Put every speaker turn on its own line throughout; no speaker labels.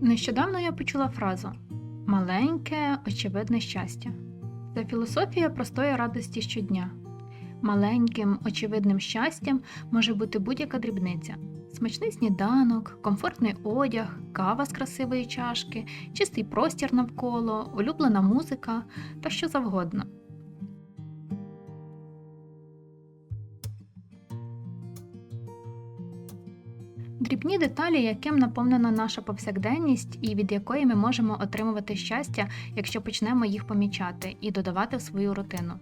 Нещодавно я почула фразу маленьке, очевидне щастя. Це філософія простої радості щодня. Маленьким, очевидним щастям може бути будь-яка дрібниця: смачний сніданок, комфортний одяг, кава з красивої чашки, чистий простір навколо, улюблена музика та що завгодно. Дрібні деталі, яким наповнена наша повсякденність, і від якої ми можемо отримувати щастя, якщо почнемо їх помічати і додавати в свою рутину.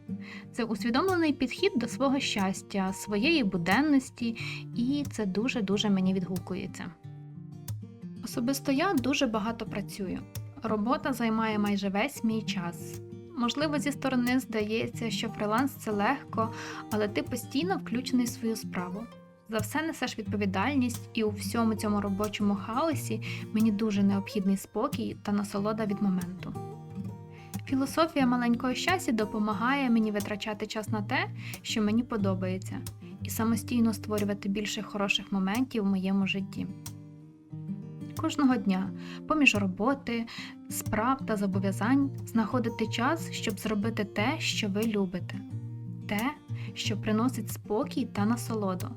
Це усвідомлений підхід до свого щастя, своєї буденності, і це дуже-дуже мені відгукується. Особисто я дуже багато працюю. Робота займає майже весь мій час. Можливо, зі сторони здається, що фриланс це легко, але ти постійно включений в свою справу. За все несеш відповідальність, і у всьому цьому робочому хаосі мені дуже необхідний спокій та насолода від моменту. Філософія маленького щастя допомагає мені витрачати час на те, що мені подобається, і самостійно створювати більше хороших моментів в моєму житті. Кожного дня, поміж роботи, справ та зобов'язань, знаходити час, щоб зробити те, що ви любите, те, що приносить спокій та насолоду.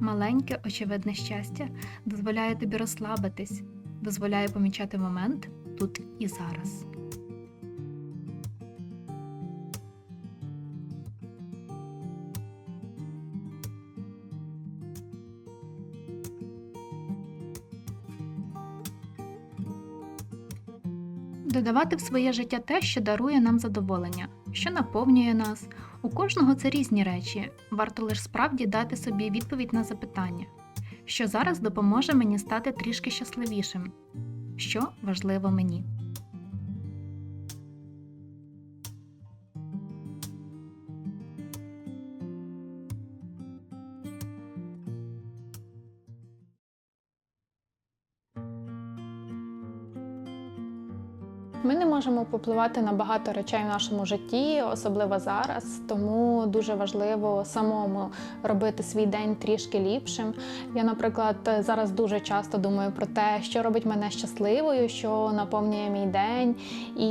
Маленьке очевидне щастя дозволяє тобі розслабитись, дозволяє помічати момент тут і зараз. Додавати в своє життя те, що дарує нам задоволення, що наповнює нас. У кожного це різні речі. Варто лише справді дати собі відповідь на запитання, що зараз допоможе мені стати трішки щасливішим, що важливо мені.
Ми не можемо впливати на багато речей в нашому житті, особливо зараз. Тому дуже важливо самому робити свій день трішки ліпшим. Я, наприклад, зараз дуже часто думаю про те, що робить мене щасливою, що наповнює мій день, і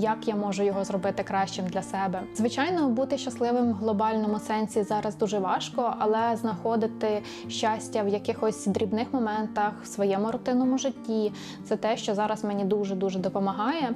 як я можу його зробити кращим для себе. Звичайно, бути щасливим в глобальному сенсі зараз дуже важко, але знаходити щастя в якихось дрібних моментах в своєму рутинному житті це те, що зараз мені дуже дуже допомагає.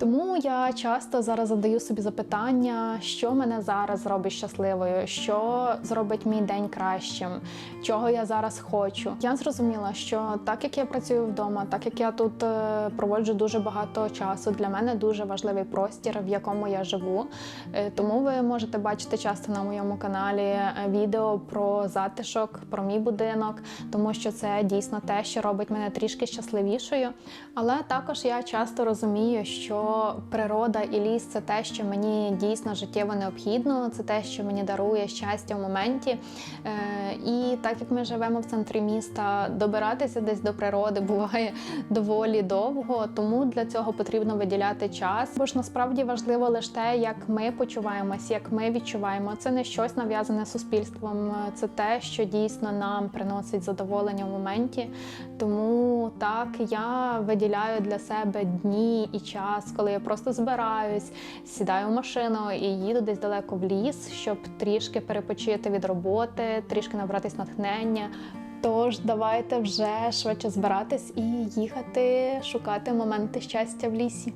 Тому я часто зараз задаю собі запитання, що мене зараз зробить щасливою, що зробить мій день кращим, чого я зараз хочу. Я зрозуміла, що так як я працюю вдома, так як я тут е, проводжу дуже багато часу, для мене дуже важливий простір, в якому я живу. Е, Тому ви можете бачити часто на моєму каналі е, відео про затишок, про мій будинок, тому що це дійсно те, що робить мене трішки щасливішою. Але також я часто розумію, що природа і ліс це те, що мені дійсно життєво необхідно, це те, що мені дарує щастя в моменті. Е, І так як ми живемо в центрі міста, добиратися десь до природи буває доволі довго, тому для цього потрібно виділяти час. Бо ж насправді важливо лише те, як ми почуваємось, як ми відчуваємо. Це не щось нав'язане суспільством, це те, що дійсно нам приносить задоволення в моменті. Тому так я виділяю для себе дні і час, коли я просто збираюсь, сідаю в машину і їду десь далеко в ліс, щоб трішки перепочити від роботи, трішки набратись натхнення. Тож давайте вже швидше збиратись і їхати шукати моменти щастя в лісі.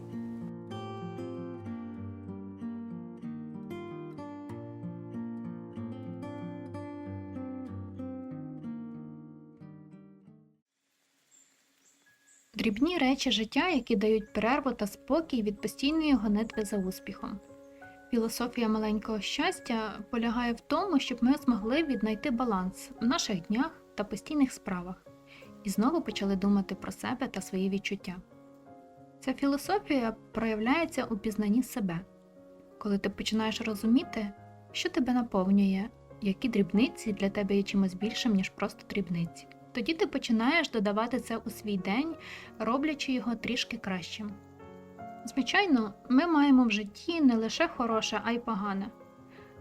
Дрібні речі життя, які дають перерву та спокій від постійної гонитви за успіхом. Філософія маленького щастя полягає в тому, щоб ми змогли віднайти баланс в наших днях та постійних справах і знову почали думати про себе та свої відчуття. Ця філософія проявляється у пізнанні себе, коли ти починаєш розуміти, що тебе наповнює, які дрібниці для тебе є чимось більшим, ніж просто дрібниці. Тоді ти починаєш додавати це у свій день, роблячи його трішки кращим. Звичайно, ми маємо в житті не лише хороше, а й погане.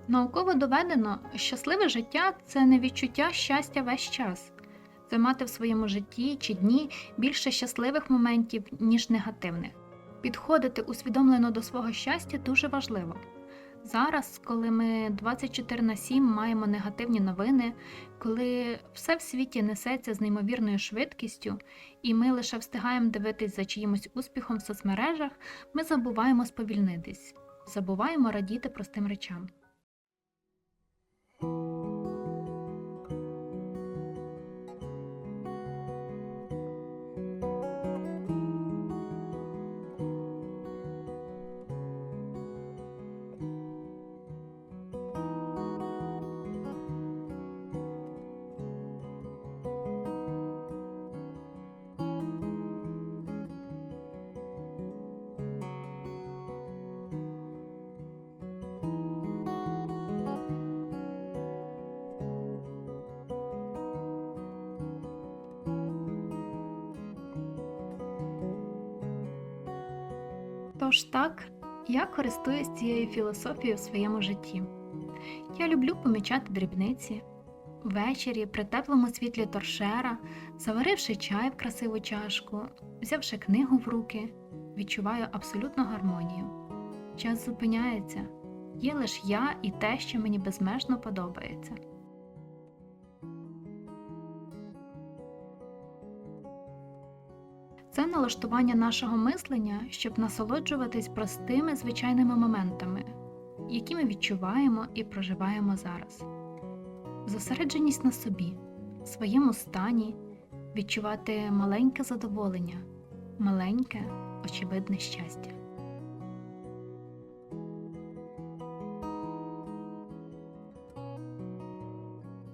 Науково доведено, щасливе життя це не відчуття щастя весь час, то мати в своєму житті чи дні більше щасливих моментів, ніж негативних. Підходити усвідомлено до свого щастя дуже важливо. Зараз, коли ми 24 на 7 маємо негативні новини, коли все в світі несеться з неймовірною швидкістю, і ми лише встигаємо дивитись за чиїмось успіхом в соцмережах, ми забуваємо сповільнитись, забуваємо радіти простим речам. Тож так, я користуюсь цією філософією в своєму житті. Я люблю помічати дрібниці. Ввечері при теплому світлі торшера, заваривши чай в красиву чашку, взявши книгу в руки, відчуваю абсолютну гармонію. Час зупиняється, є лише я і те, що мені безмежно подобається. Це налаштування нашого мислення, щоб насолоджуватись простими звичайними моментами, які ми відчуваємо і проживаємо зараз. Зосередженість на собі, своєму стані, відчувати маленьке задоволення, маленьке, очевидне щастя.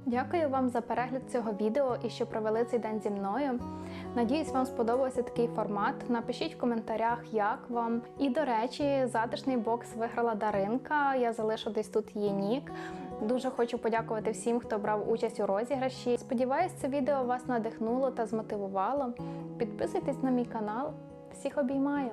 Дякую вам за перегляд цього відео і що провели цей день зі мною. Надіюсь, вам сподобався такий формат. Напишіть в коментарях, як вам. І до речі, затишний бокс виграла Даринка. Я залишу десь тут її нік. Дуже хочу подякувати всім, хто брав участь у розіграші. Сподіваюсь, це відео вас надихнуло та змотивувало. Підписуйтесь на мій канал. Всіх обіймаю!